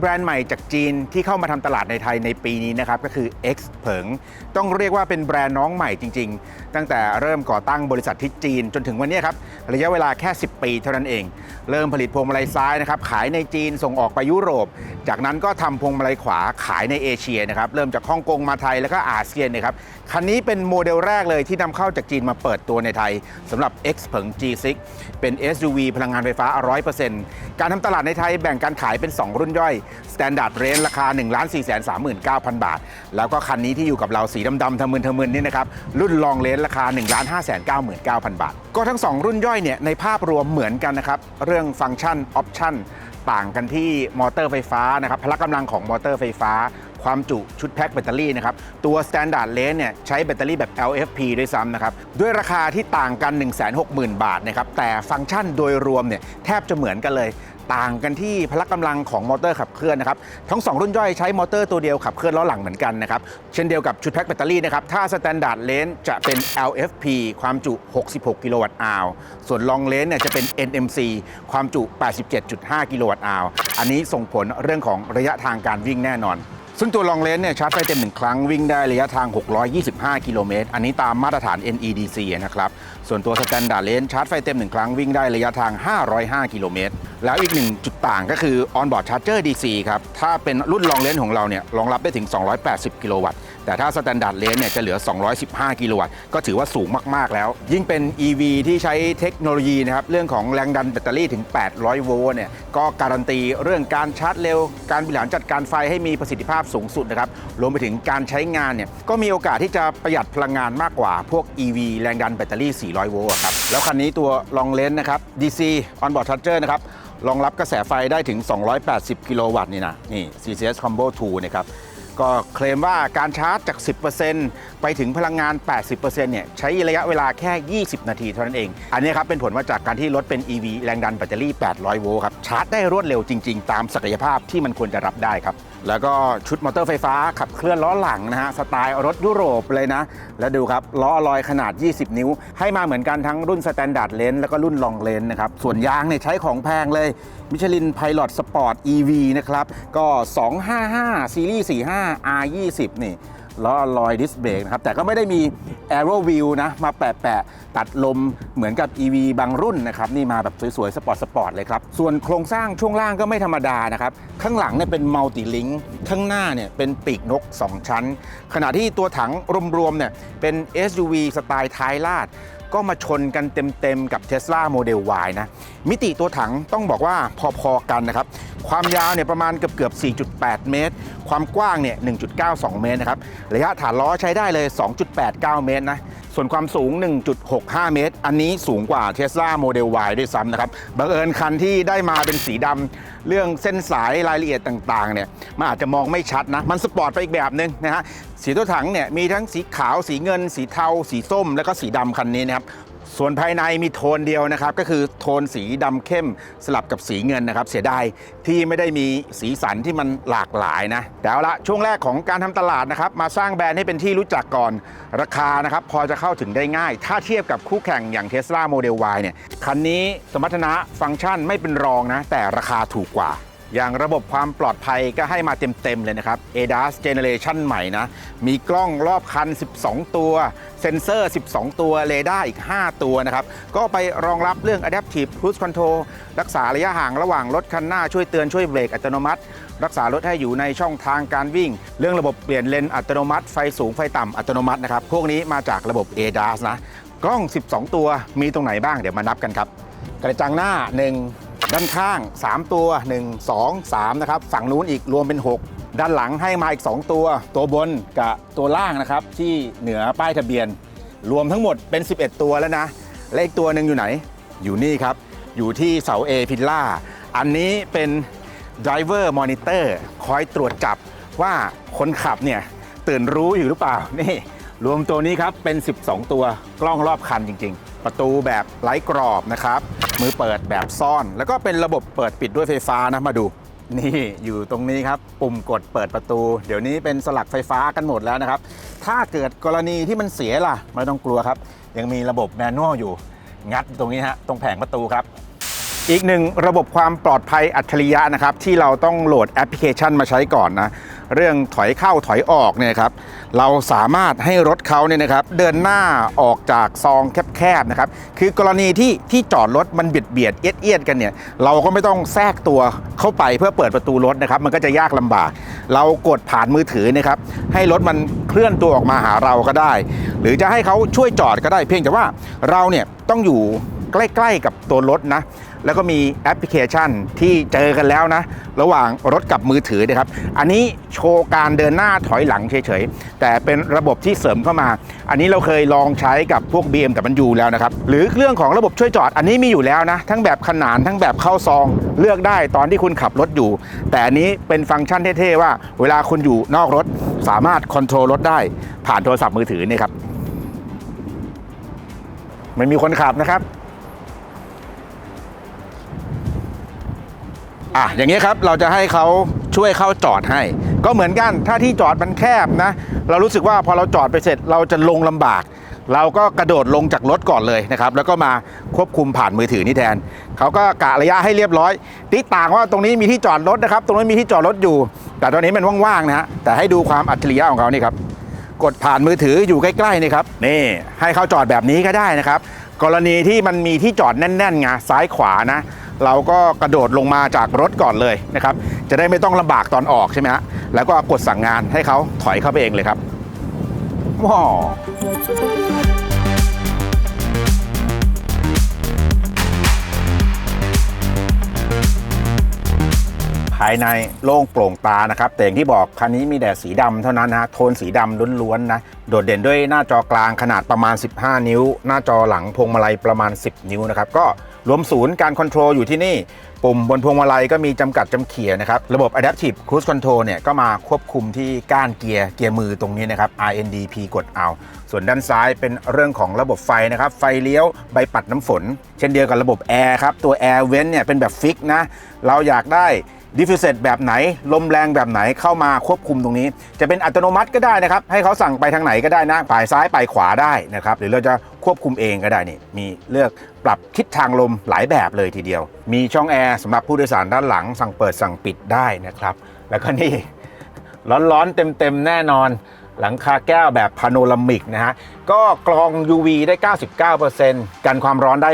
แบรนด์ใหม่จากจีนที่เข้ามาทำตลาดในไทยในปีนี้นะครับก็คือ X เผิง ต้องเรียกว่าเป็นแบรนด์น้องใหม่จริง ๆ ตั้งแต่เริ่มก่อตั้งบริษัทที่จีน จนถึงวันนี้ครับระยะเวลาแค่ 10 ปีเท่านั้นเอง เริ่มผลิตพวงมาลัยซ้ายนะครับขายในจีนส่งออกไปยุโรป จากนั้นก็ทำพวงมาลัยขวาขายในเอเชียนะครับเริ่มจากฮ่องกงมาไทยแล้วก็อาเซียนนะครับคันนี้เป็นโมเดลแรกเลยที่นำเข้าจากจีนมาเปิดตัวในไทยสำหรับ X เผิง G6 เป็น SUV พลังงานไฟฟ้า 100%การทำตลาดในไทยแบ่งการขายเป็น 2 รุ่นย่อย Standard Range ราคา 1 4 3 9 0 0 0 บาท แล้วก็คันนี้ที่อยู่กับเราสีดำๆทะมึนทะมึนนี่นะครับ รุ่น Long Range ราคา 1 5 9 9 0 0 0 บาท ก็ทั้ง 2 รุ่นย่อยเนี่ยในภาพรวมเหมือนกันนะครับ เรื่องฟังก์ชันออปชั่นต่างกันที่มอเตอร์ไฟฟ้านะครับพละกำลังของมอเตอร์ไฟฟ้า ความจุชุดแพ็คแบตเตอรี่นะครับ ตัว Standard Range เนี่ยใช้แบตเตอรี่แบบ LFP ด้วยซ้ำนะครับ ด้วยราคาที่ต่างกัน 160,000 บาทนะครับแต่ฟังก์ชันโดยรวมเนี่ยแทบจะเหมือนกันเลย ต่างกันที่พละกำลังของมอเตอร์ขับเคลื่อนนะครับทั้ง 2 รุ่นย่อยใช้มอเตอร์ตัวเดียวขับเคลื่อนล้อหลังเหมือนกันนะครับเช่นเดียวกับชุดแพ็คแบตเตอรี่นะครับถ้าสแตนดาร์ดเลนจะเป็น LFP ความจุ 66 กิโลวัตต์อาวส่วน Long Range เนี่ยจะเป็น NMC ความจุ 87.5 กิโลวัตต์อาวอันนี้ส่งผลเรื่องของระยะทางการวิ่งแน่นอน ซึ่งตัวลองเลนเนี่ยชาร์จไฟเต็มหนึ่งครั้งวิ่งได้ระยะทาง 625 กิโลเมตร อันนี้ตามมาตรฐาน NEDC นะครับ ส่วนตัวสแตนดาร์ดเลนชาร์จไฟเต็มหนึ่งครั้งวิ่งได้ระยะทาง 505 กิโลเมตร แล้วอีกหนึ่งจุดต่างก็คือ On-board Charger DC ครับ ถ้าเป็นรุ่นลองเลนของเราเนี่ยรองรับได้ถึง 280 กิโลวัตต์ แต่ถ้า Standard Range เนี่ยจะเหลือ 215 กิโลวัตต์ ก็ถือว่าสูงมาก ๆ แล้ว ยิ่งเป็น EV ที่ใช้เทคโนโลยีนะครับ เรื่องของแรงดันแบตเตอรี่ถึง 800 โวลต์เนี่ย ก็การันตีเรื่องการชาร์จเร็ว การบริหารจัดการไฟให้มีประสิทธิภาพสูงสุดนะครับ รวมไปถึงการใช้งานเนี่ย ก็มีโอกาสที่จะประหยัดพลังงานมากกว่าพวก EV แรงดันแบตเตอรี่ 400 โวลต์ครับ แล้วคันนี้ตัว Long Range นะครับ DC On-board Charger นะครับรองรับกระแสไฟได้ถึง 280 กิโลวัตต์นี่นะ นี่ CCS Combo 2 นะครับ ก็เคลมว่าการชาร์จจาก 10%ไปถึงพลังงาน 80%เนี่ยใช้ระยะเวลาแค่ 20 นาทีเท่านั้นเอง อันนี้ครับเป็นผลมาจากการที่รถเป็น EV แรงดันแบตเตอรี่ 800 โวลต์ครับ ชาร์จได้รวดเร็วจริง ๆ ตามศักยภาพที่มันควรจะรับได้ครับ แล้วก็ชุดมอเตอร์ไฟฟ้าขับเคลื่อนล้อหลังนะฮะสไตล์รถยุโรปเลยนะ แล้วดูครับล้อลอยขนาด 20 นิ้ว ให้มาเหมือนกันทั้งรุ่นสแตนดาร์ดเลนแล้วก็รุ่นลองเลนนะครับ ส่วนยางเนี่ยใช้ของแพงเลยมิชลินไพลอตสปอร์ต EV นะครับ ก็ 255ซีรีส์45 R20 นี่ ล้อลอยดิสเบรกนะครับ แต่ก็ไม่ได้มี Aero View นะ มาแปะๆตัดลมเหมือนกับ EV บางรุ่นนะครับ นี่มาแบบสวยๆ สปอร์ตสปอร์ตเลยครับ ส่วนโครงสร้างช่วงล่างก็ไม่ธรรมดานะครับ ข้างหลังเนี่ยเป็นมัลติลิงค์ข้างหน้าเนี่ยเป็นปีกนก 2 ชั้น ขณะที่ตัวถังรวมๆเนี่ยเป็น SUV สไตล์ท้ายลาด ก็มาชนกันเต็มๆกับ Tesla Model Y นะ มิติตัวถังต้องบอกว่าพอๆกันนะครับ ความยาวเนี่ยประมาณเกือบๆ4.8 เมตร ความกว้างเนี่ย 1.92 เมตรนะครับ ระยะฐานล้อใช้ได้เลย 2.89 เมตรนะ ส่วนความสูง 1.65 เมตร อันนี้สูงกว่า Tesla Model Y ด้วยซ้ำนะครับ บังเอิญคันที่ได้มาเป็นสีดำเรื่องเส้นสายรายละเอียดต่างๆเนี่ยมันอาจจะมองไม่ชัดนะ มันสปอร์ตไปอีกแบบหนึงนะฮะสีตัวถังเนี่ยมีทั้งสีขาวสีเงิน สีเทา สีส้ม แล้วก็สีดำคันนี้นะครับ ส่วนภายในมีโทนเดียวนะครับ ก็คือโทนสีดำเข้มสลับกับสีเงินนะครับ เสียดายที่ไม่ได้มีสีสันที่มันหลากหลายนะแต่เอาละช่วงแรกของการทำตลาดนะครับ มาสร้างแบรนด์ให้เป็นที่รู้จักก่อนราคานะครับ พอจะเข้าถึงได้ง่าย ถ้าเทียบกับคู่แข่งอย่าง Tesla Model Y เนี่ยคันนี้สมรรถนะฟังก์ชันไม่เป็นรองนะแต่ราคาถูกกว่า อย่างระบบความปลอดภัยก็ให้มาเต็ม ๆ เลยนะครับ ADAS Generation ใหม่นะ มีกล้องรอบคัน 12 ตัว เซ็นเซอร์ 12 ตัวเรดาร์อีก 5 ตัวนะครับ ก็ไปรองรับเรื่อง Adaptive Cruise Control รักษาระยะห่างระหว่างรถคันหน้าช่วยเตือนช่วยเบรกอัตโนมัติ รักษารถให้อยู่ในช่องทางการวิ่ง เรื่องระบบเปลี่ยนเลนอัตโนมัติ ไฟสูงไฟต่ำอัตโนมัตินะครับ พวกนี้มาจากระบบ ADAS นะ กล้อง 12 ตัวมีตรงไหนบ้างเดี๋ยวมานับกันครับ กระจังหน้า 1 ด้านข้าง 3 ตัว 1 2 3 นะครับ ฝั่งนู้นอีกรวมเป็น 6 ด้านหลังให้มาอีก 2 ตัว ตัวบนกับตัวล่างนะครับ ที่เหนือป้ายทะเบียน รวมทั้งหมดเป็น 11 ตัวแล้วนะ และอีกตัวหนึ่งอยู่ไหน อยู่นี่ครับ อยู่ที่เสา A พิลล่า อันนี้เป็น Driver Monitor คอยตรวจจับว่าคนขับเนี่ยตื่นรู้อยู่หรือเปล่า นี่รวมตัวนี้ครับเป็น 12 ตัวกล้องรอบคันจริง ๆ ประตูแบบไร้กรอบนะครับ มือเปิดแบบซ่อน แล้วก็เป็นระบบเปิดปิดด้วยไฟฟ้านะมาดู นี่อยู่ตรงนี้ครับ ปุ่มกดเปิดประตู เดี๋ยวนี้เป็นสลักไฟฟ้ากันหมดแล้วนะครับ ถ้าเกิดกรณีที่มันเสียล่ะ ไม่ต้องกลัวครับ ยังมีระบบแมนนวลอยู่ งัดตรงนี้ฮะตรงแผงประตูครับอีกหนึ่งระบบความปลอดภัยอัจฉริยะนะครับ ที่เราต้องโหลดแอปพลิเคชันมาใช้ก่อนนะ เรื่องถอยเข้าถอยออกเนี่ยครับเราสามารถให้รถเขาเนี่ยนะครับเดินหน้าออกจากซองแคบๆนะครับคือกรณีที่ที่จอดรถมันเบียดเบียดเอียดเอียดกันเนี่ยเราก็ไม่ต้องแทรกตัวเข้าไปเพื่อเปิดประตูรถนะครับมันก็จะยากลำบาก เรากดผ่านมือถือนะครับให้รถมันเคลื่อนตัวออกมาหาเราก็ได้ หรือจะให้เขาช่วยจอดก็ได้เพียงแต่ว่าเราเนี่ยต้องอยู่ใกล้ ๆ กับตัวรถนะ แล้วก็มีแอปพลิเคชันที่เจอกันแล้วนะ ระหว่างรถกับมือถือนะครับ อันนี้โชว์การเดินหน้าถอยหลังเฉยๆ แต่เป็นระบบที่เสริมเข้ามา อันนี้เราเคยลองใช้กับพวก BM แต่มันอยู่แล้วนะครับ หรือเรื่องของระบบช่วยจอด อันนี้มีอยู่แล้วนะ ทั้งแบบขนานทั้งแบบเข้าซอง เลือกได้ตอนที่คุณขับรถอยู่ แต่อันนี้เป็นฟังก์ชันเท่ๆว่า เวลาคุณอยู่นอกรถสามารถคอนโทรลรถได้ ผ่านโทรศัพท์มือถือนี่ครับไม่มีคนขับนะครับ อะอย่างนี้ครับเราจะให้เขาช่วยเข้าจอดให้ ก็เหมือนกันถ้าที่จอดมันแคบนะ เรารู้สึกว่าพอเราจอดไปเสร็จเราจะลงลำบาก เราก็กระโดดลงจากรถก่อนเลยนะครับแล้วก็มาควบคุมผ่านมือถือนี่แทนเขาก็กะระยะให้เรียบร้อยติต่างว่าตรงนี้มีที่จอดรถนะครับ ตรงนี้มีที่จอดรถอยู่ แต่ตอนนี้มันว่างๆนะฮะแต่ให้ดูความอัจฉริยะของเขานี่ครับกดผ่านมือถืออยู่ใกล้ๆนี่ครับนี่ให้เขาจอดแบบนี้ก็ได้นะครับ กรณีที่มันมีที่จอดแน่นๆไงซ้ายขวานะ เราก็กระโดดลงมาจากรถก่อนเลยนะครับ จะได้ไม่ต้องลำบากตอนออกใช่ไหมฮะ แล้วก็กดสั่งงานให้เขาถอยเข้าไปเองเลยครับว้าวภายในโล่งโปร่งตานะครับ แต่อย่างที่บอกคันนี้มีแต่สีดำเท่านั้นนะฮะโทนสีดำล้วนๆนะ โดดเด่นด้วยหน้าจอกลางขนาดประมาณ 15 นิ้ว หน้าจอหลังพวงมาลัยประมาณ 10 นิ้วนะครับ ก็ รวมศูนย์การคอนโทรลอยู่ที่นี่ ปุ่มบนพวงมาลัยก็มีจำกัดจำเขียนะครับ ระบบ Adaptive Cruise Control เนี่ยก็มาควบคุมที่ก้านเกียร์เกียร์มือตรงนี้นะครับ RNDP กดเอา ส่วนด้านซ้ายเป็นเรื่องของระบบไฟนะครับ ไฟเลี้ยวใบปัดน้ำฝน เช่นเดียวกับระบบแอร์ครับ ตัวแอร์เว้นเนี่ยเป็นแบบฟิกนะ เราอยากได้ ดิฟฟิวเซตแบบไหน ลมแรงแบบไหนเข้ามาควบคุมตรงนี้ จะเป็นอัตโนมัติก็ได้นะครับ ให้เขาสั่งไปทางไหนก็ได้นะปลายซ้ายปลายขวาได้นะครับ หรือเราจะควบคุมเองก็ได้นี่ มีเลือกปรับทิศทางลมหลายแบบเลยทีเดียว มีช่องแอร์สำหรับผู้โดยสารด้านหลัง สั่งเปิดสั่งปิดได้นะครับ แล้วก็นี่ร้อนๆเต็มๆแน่นอน หลังคาแก้วแบบพาโนรามิกนะฮะ ก็กรอง UV ได้ 99%กันความร้อนได้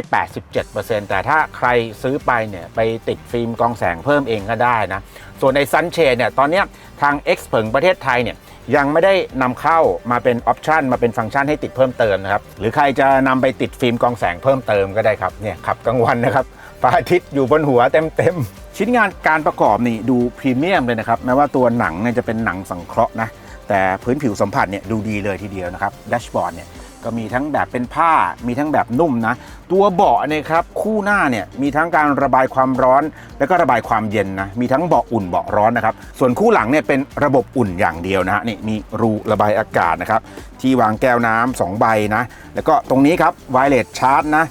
87%แต่ถ้าใครซื้อไปเนี่ยไปติดฟิล์มกรองแสงเพิ่มเองก็ได้นะ ส่วนในซันเชดเนี่ยตอนนี้ทาง X เผิงประเทศไทยเนี่ยยังไม่ได้นำเข้ามาเป็นออปชันมาเป็นฟังก์ชันให้ติดเพิ่มเติมนะครับ หรือใครจะนำไปติดฟิล์มกรองแสงเพิ่มเติมก็ได้ครับเนี่ยขับกลางวันนะครับพระอาทิตย์อยู่บนหัวเต็มๆชิ้นงานการประกอบนี่ดูพรีเมียมเลยนะครับแม้ว่าตัวหนังเนี่ยจะเป็นหนังสังเคราะห์นะ แต่พื้นผิวสัมผัสเนี่ยดูดีเลยทีเดียวนะครับแดชบอร์ดเนี่ยก็มีทั้งแบบเป็นผ้ามีทั้งแบบนุ่มนะ ตัวเบาะเนี่ยครับคู่หน้าเนี่ยมีทั้งการระบายความร้อน แล้วก็ระบายความเย็นนะมีทั้งเบาะอุ่นเบาะร้อนนะครับส่วนคู่หลังเนี่ยเป็นระบบอุ่นอย่างเดียวนะฮะนี่มีรูระบายอากาศนะครับที่วางแก้วน้ำสองใบนะแล้วก็ตรงนี้ครับไวเลสชาร์จนะ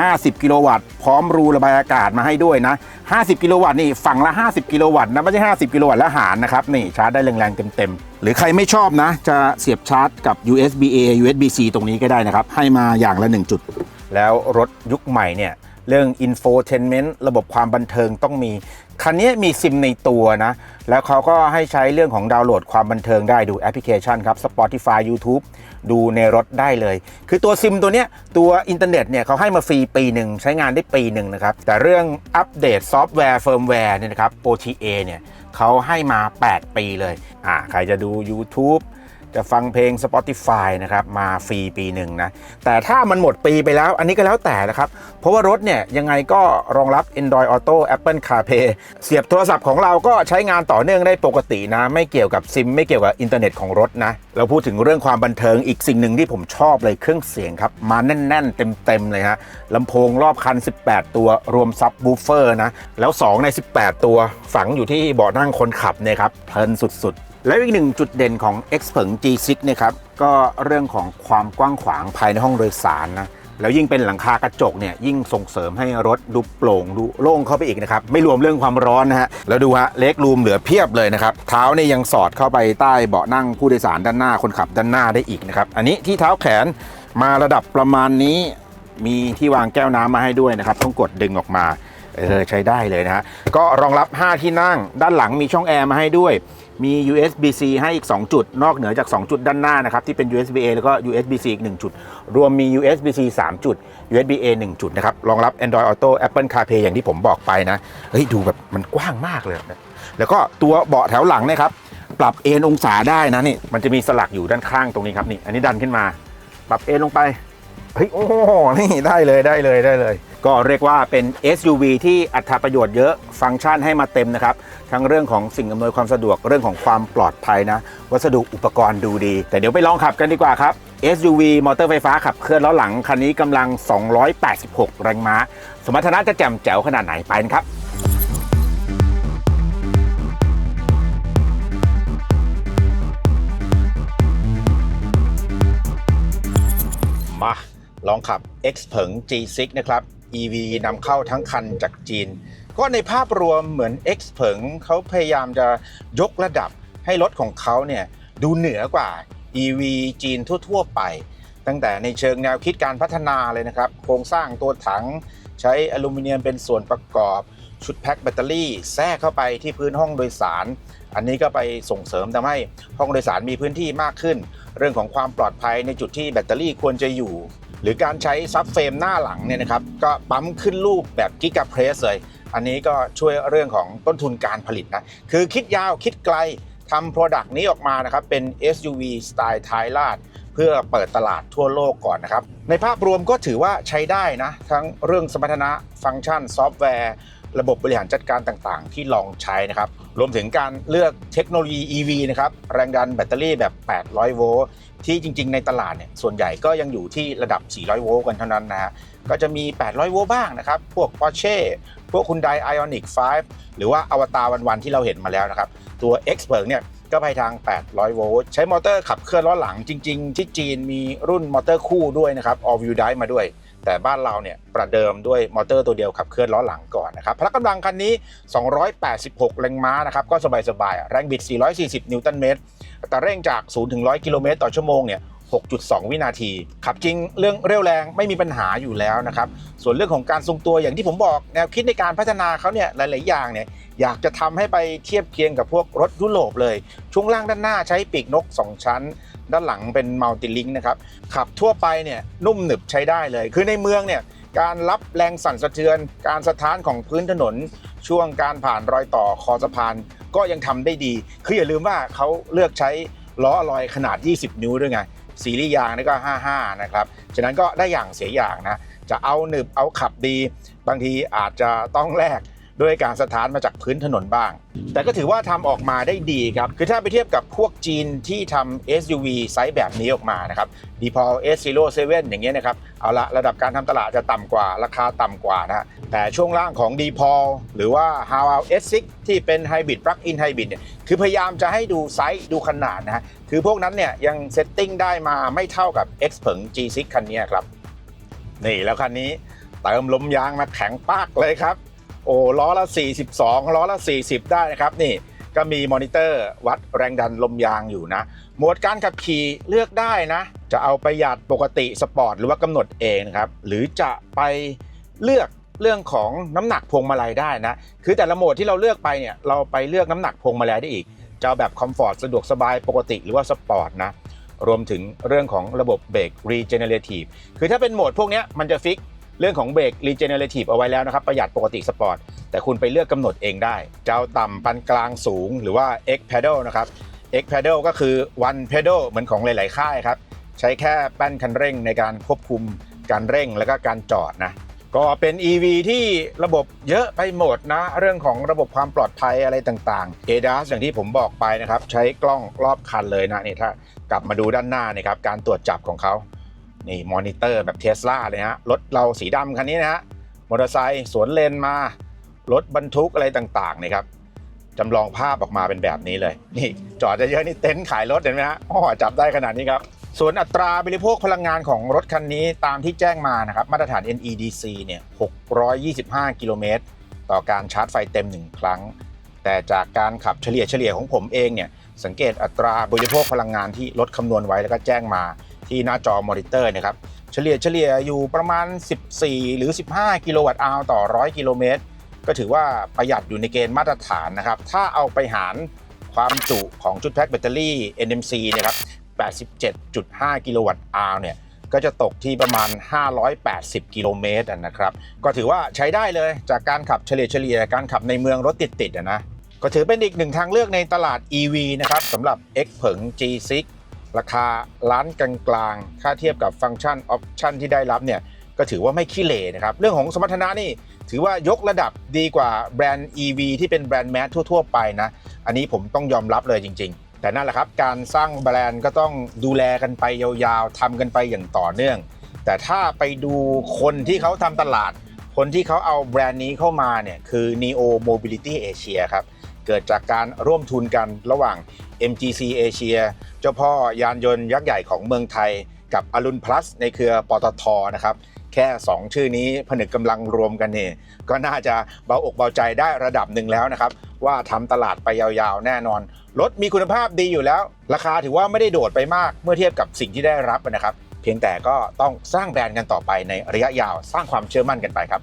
50 กิโลวัตต์พร้อมรูระบายอากาศมาให้ด้วยนะ 50 กิโลวัตต์นี่ฝั่งละ 50 กิโลวัตต์นะไม่ใช่ 50 กิโลวัตต์แล้วหารนะครับนี่ชาร์จได้แรงๆเต็มๆ หรือใครไม่ชอบนะ จะเสียบชาร์จกับ USB A USB C ตรงนี้ก็ได้นะครับ ให้มาอย่างละ 1 จุด แล้วรถยุคใหม่เนี่ยเรื่อง infotainment ระบบความบันเทิงต้องมี คันนี้มีซิมในตัวนะ แล้วเขาก็ให้ใช้เรื่องของดาวน์โหลดความบันเทิงได้ดูแอปพลิเคชันครับ Spotify YouTube ดูในรถได้เลย คือตัวซิมตัวเนี้ยตัวอินเทอร์เน็ตเนี่ยเขาให้มาฟรีปีหนึ่งใช้งานได้ปีหนึ่งนะครับ แต่เรื่องอัปเดตซอฟต์แวร์เฟิร์มแวร์เนี่ยนะครับ OTA เนี่ยเขาให้มา 8 ปีเลยอ่าใครจะดู YouTube จะฟังเพลง Spotify นะครับมาฟรีปีหนึ่งนะ แต่ถ้ามันหมดปีไปแล้ว อันนี้ก็แล้วแต่นะครับ เพราะว่ารถเนี่ยยังไงก็รองรับ Android Auto Apple CarPlay เสียบโทรศัพท์ของเราก็ใช้งานต่อเนื่องได้ปกตินะ ไม่เกี่ยวกับซิม ไม่เกี่ยวกับอินเทอร์เน็ตของรถนะ เราพูดถึงเรื่องความบันเทิงอีกสิ่งหนึ่งที่ผมชอบเลยเครื่องเสียงครับ มาแน่น ๆ เต็ม ๆ เลยฮะลำโพงรอบคัน 18 ตัวรวมซับบูฟเฟอร์นะแล้ว 2 ใน 18 ตัวฝังอยู่ที่เบาะนั่งคนขับเนี่ยครับเพลินสุด ๆ แล้วอีกหนึ่งจุดเด่นของ X เผิง G6 เนี่ยครับก็เรื่องของความกว้างขวางภายในห้องโดยสารนะแล้วยิ่งเป็นหลังคากระจกเนี่ยยิ่งส่งเสริมให้รถดูโปร่งดูโล่งเข้าไปอีกนะครับ ไม่รวมเรื่องความร้อนนะฮะแล้วดูฮะเล็กรูมเหลือเพียบเลยนะครับ เท้าเนี่ยยังสอดเข้าไปใต้เบาะนั่งผู้โดยสารด้านหน้าคนขับด้านหน้าได้อีกนะครับ อันนี้ที่เท้าแขนมาระดับประมาณนี้ มีที่วางแก้วน้ำมาให้ด้วยนะครับ ต้องกดดึงออกมาเออใช้ได้เลยนะฮะก็รองรับ 5 ที่นั่งด้านหลังมีช่องแอร์มาให้ด้วย มี USB-C ให้อีก 2 จุด นอกเหนือจาก 2 จุดด้านหน้านะครับที่เป็น USB-A แล้วก็ USB-C อีก 1 จุด รวมมี USB-C 3 จุด USB-A 1 จุดนะครับรองรับ Android Auto Apple CarPlay อย่างที่ผมบอกไปนะเฮ้ยดูแบบมันกว้างมากเลยนะแล้วก็ตัวเบาะแถวหลังนะครับปรับเอนองศาได้นะนี่มันจะมีสลักอยู่ด้านข้างตรงนี้ครับนี่อันนี้ดันขึ้นมา ปรับเอนลงไปเฮ้ยโอ้โหนี่ได้เลยได้เลยได้เลย ก็เรียกว่าเป็น SUV ที่อัตราประโยชน์เยอะฟังก์ชันให้มาเต็มนะครับ ทั้งเรื่องของสิ่งอำนวยความสะดวกเรื่องของความปลอดภัยนะ วัสดุอุปกรณ์ดูดี แต่เดี๋ยวไปลองขับกันดีกว่าครับ SUV มอเตอร์ไฟฟ้าขับเคลื่อนล้อหลัง คันนี้กำลัง 286 แรงม้า สมรรถนะจะแจ่มแจ๋วขนาดไหนไปกันครับมาลองขับ X เผิง G6 นะครับ EV นำเข้าทั้งคันจากจีน ก็ในภาพรวมเหมือน X เผิงเขาพยายามจะยกระดับให้รถของเขาเนี่ยดูเหนือกว่า EV จีนทั่ว ๆ ไป ตั้งแต่ในเชิงแนวคิดการพัฒนาเลยนะครับ โครงสร้างตัวถังใช้อลูมิเนียมเป็นส่วนประกอบ ชุดแพ็คแบตเตอรี่แทรกเข้าไปที่พื้นห้องโดยสาร อันนี้ก็ไปส่งเสริมทำให้ห้องโดยสารมีพื้นที่มากขึ้น เรื่องของความปลอดภัยในจุดที่แบตเตอรี่ควรจะอยู่ หรือการใช้ซับเฟรมหน้าหลังเนี่ยนะครับก็ปั๊มขึ้นรูปแบบกิกะเพรสเลย อันนี้ก็ช่วยเรื่องของต้นทุนการผลิตนะคือคิดยาวคิดไกลทำโปรดักต์นี้ออกมานะครับเป็น SUV สไตล์ไทยลาดเพื่อเปิดตลาดทั่วโลกก่อนนะครับ ในภาพรวมก็ถือว่าใช้ได้นะ ทั้งเรื่องสมรรถนะฟังก์ชันซอฟต์แวร์ ระบบบริหารจัดการต่างๆ ที่ลองใช้นะครับ รวมถึงการเลือกเทคโนโลยี EV นะครับ แรงดันแบตเตอรี่แบบ 800 โวลต์ ที่จริง ๆ ในตลาดเนี่ย ส่วนใหญ่ก็ยังอยู่ที่ระดับ 400 โวลต์กันเท่านั้นนะฮะ ก็จะมี 800 โวลต์บ้างนะครับ พวก Porsche พวกคุณได Ioniq 5 หรือว่าอวตารวันๆที่เราเห็นมาแล้วนะครับ ตัว X เ e ิเนี่ยก็ไปทาง 800 โวลต์ ใช้มอเตอร์ขับเคลื่อนล้อหลังจริง ๆ ที่จีนมีรุ่นมอเตอร์คู่ด้วยนะครับ All Wheel Drive มาด้วย แต่บ้านเราเนี่ยประเดิมด้วยมอเตอร์ตัวเดียวขับเคลื่อนล้อหลังก่อน นะครับพละกำลังคันนี้ 286 แรงม้านะครับก็สบายๆแรงบิด 440 นิวตันเมตรอัตราเร่งจาก 0 ถึง 100 กิโลเมตรต่อชั่วโมงเนี่ย6.2 วินาที ขับจริงเรื่องเร็วแรงไม่มีปัญหาอยู่แล้วนะครับ ส่วนเรื่องของการทรงตัวอย่างที่ผมบอก แนวคิดในการพัฒนาเขาเนี่ยหลาย ๆ อย่างเนี่ยอยากจะทำให้ไปเทียบเคียงกับพวกรถยุโรปเลย ช่วงล่างด้านหน้าใช้ปีกนก 2 ชั้น ด้านหลังเป็นมัลติลิงนะครับ ขับทั่วไปเนี่ยนุ่มหนึบใช้ได้เลย คือในเมืองเนี่ย การรับแรงสั่นสะเทือน การสะท้านของพื้นถนน ช่วงการผ่านรอยต่อคอสะพานก็ยังทำได้ดี คืออย่าลืมว่าเขาเลือกใช้ล้ออลอยขนาด 20 นิ้วด้วยไงซีรีส์ยางนี่ก็ 55 นะครับ ฉะนั้นก็ได้อย่างเสียอย่างนะ จะเอาหนึบเอาขับดี บางทีอาจจะต้องแลก ด้วยการสถานมาจากพื้นถนนบ้าง แต่ก็ถือว่าทำออกมาได้ดีครับ คือถ้าไปเทียบกับพวกจีนที่ทำ SUV ไซส์แบบนี้ออกมานะครับ d p a l S07 อย่างเงี้ยนะครับ เอาละระดับการทำตลาดจะต่ำกว่าราคาต่ำกว่านะฮะแต่ช่วงล่างของ d p a l หรือว่า h a w a l S6 ที่เป็น Hybrid Plug-in Hybrid เนี่ยคือพยายามจะให้ดูไซส์ดูขนาดนะฮะคือพวกนั้นเนี่ยยังเซตติ้งได้มาไม่เท่ากับ X เผิง G6 คันนี้ครับนี่แล้วคันนี้เติมลมยางมาแข็งปากเลยครับ โอ้ล้อละ 42 ล้อละ 40 ได้นะครับนี่ก็มีมอนิเตอร์วัดแรงดันลมยางอยู่นะ โหมดการขับขี่เลือกได้นะ จะเอาประหยัดปกติสปอร์ตหรือว่ากำหนดเองนะครับ หรือจะไปเลือกเรื่องของน้ำหนักพวงมาลัยได้นะ คือแต่ละโหมดที่เราเลือกไปเนี่ยเราไปเลือกน้ำหนักพวงมาลัยได้อีก จะเอาแบบคอมฟอร์ตสะดวกสบายปกติหรือว่าสปอร์ตนะ รวมถึงเรื่องของระบบเบรก regenerative คือถ้าเป็นโหมดพวกนี้มันจะฟิก เรื่องของเบรก regenerative เอาไว้แล้วนะครับ ประหยัดปกติสปอร์ต แต่คุณไปเลือกกำหนดเองได้จะเอาต่ำปานกลางสูงหรือว่า X pedal นะครับ X pedal ก็คือ one pedal เหมือนของหลาย ๆ ค่ายครับ ใช้แค่แป้นคันเร่งในการควบคุมการเร่งแล้วก็การจอดนะก็เป็น EV ที่ระบบเยอะไปหมดนะ เรื่องของระบบความปลอดภัยอะไรต่างๆ ADAS อย่างที่ผมบอกไปนะครับ ใช้กล้องรอบคันเลยนะนี่ถ้ากลับมาดูด้านหน้านะครับการตรวจจับของเขา นี่มอนิเตอร์แบบเทสลาเลยฮะรถเราสีดำคันนี้นะฮะมอเตอร์ไซค์สวนเลนมา รถบรรทุกอะไรต่างๆนะครับจำลองภาพออกมาเป็นแบบนี้เลย นี่ จอดเยอะๆนี่เต็นท์ขายรถเห็นไหมฮะอ๋อจับได้ขนาดนี้ครับ ส่วนอัตราบริโภคพลังงานของรถคันนี้ตามที่แจ้งมานะครับ มาตรฐาน NEDC เนี่ย 625 กิโลเมตร ต่อการชาร์จไฟเต็ม 1 ครั้ง แต่จากการขับเฉลี่ยเฉลี่ยของผมเองเนี่ย สังเกตอัตราบริโภคพลังงานที่รถคำนวณไว้แล้วก็แจ้งมา ที่หน้าจอมอนิเตอร์นะครับเฉลี่ยเฉลี่ยอยู่ประมาณ 14 หรือ 15 กิโลวัตต์อาวต่อ 100 กิโลเมตร ก็ถือว่าประหยัดอยู่ในเกณฑ์มาตรฐานนะครับ ถ้าเอาไปหารความจุของชุดแพ็คแบตเตอรี่ NMC เนะครับ 87.5 กิโลวัตต์อาวเนี่ย ก็จะตกที่ประมาณ 580 กิโลเมตรนะครับ ก็ถือว่าใช้ได้เลยจากการขับเฉลี่ยเฉลี่ยการขับในเมืองรถติดๆนะ ก็ถือเป็นอีกหนึ่งทางเลือกในตลาด EV นะครับสำหรับ X เผิง G6 ราคาล้านกลางๆ ค่าเทียบกับฟังก์ชันออปชันที่ได้รับเนี่ยก็ถือว่าไม่ขี้เหร่นะครับ เรื่องของสมรรถนะนี่ถือว่ายกระดับดีกว่าแบรนด์ EV ที่เป็นแบรนด์แมสทั่ว ๆ ไปนะ อันนี้ผมต้องยอมรับเลยจริง ๆ แต่นั่นแหละครับ การสร้างแบรนด์ก็ต้องดูแลกันไปยาวๆทำกันไปอย่างต่อเนื่อง แต่ถ้าไปดูคนที่เขาทำตลาด คนที่เขาเอาแบรนด์นี้เข้ามาเนี่ยคือ Neo Mobility Asia ครับ เกิดจากการร่วมทุนกันระหว่าง MGC Asia เจ้าพ่อยานยนต์ยักษ์ใหญ่ของเมืองไทย กับอรุณ plus ในเครือปตทนะครับแค่ 2 ชื่อนี้ผนึกกำลังรวมกันเนี่ยก็น่าจะเบาอกเบาใจได้ระดับหนึ่งแล้วนะครับ ว่าทำตลาดไปยาวๆ แน่นอน รถมีคุณภาพดีอยู่แล้ว ราคาถือว่าไม่ได้โดดไปมากเมื่อเทียบกับสิ่งที่ได้รับนะครับ เพียงแต่ก็ต้องสร้างแบรนด์กันต่อไปในระยะยาวสร้างความเชื่อมั่นกันไปครับ